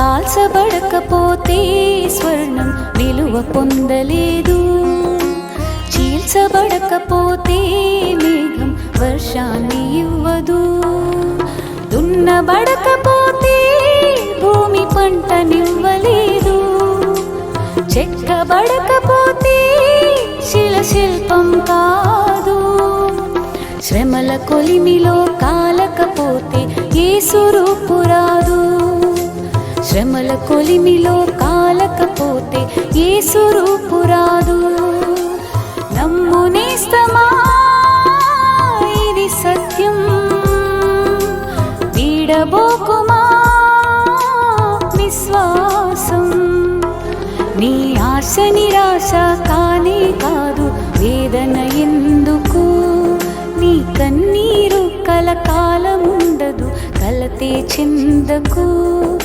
కాల్చబడకపోతే స్వర్ణం విలువ పొందలేదు. చీల్చబడకపోతే మేఘం వర్షాన్ని ఇవ్వదు. దున్నబడకపోతే భూమి పంటనివ్వలేదు చెక్కబడకపోతే శిల శిల్పం కాదు. శ్రమల కొలిమిలో కాలకపోతే ఏ సురూపు శ్రమల కొలిమిలో కాలకపోతే ఏ సురూపు రాదు. నమ్మునేస్తమా ఇది సత్యం. వీడబోకుమా? విశ్వాసం. నీ ఆశ నిరాశ కానే కాదు వేదన ఎందుకు? నీ కన్నీరు కలకాలముండదు కలతే చెందకు.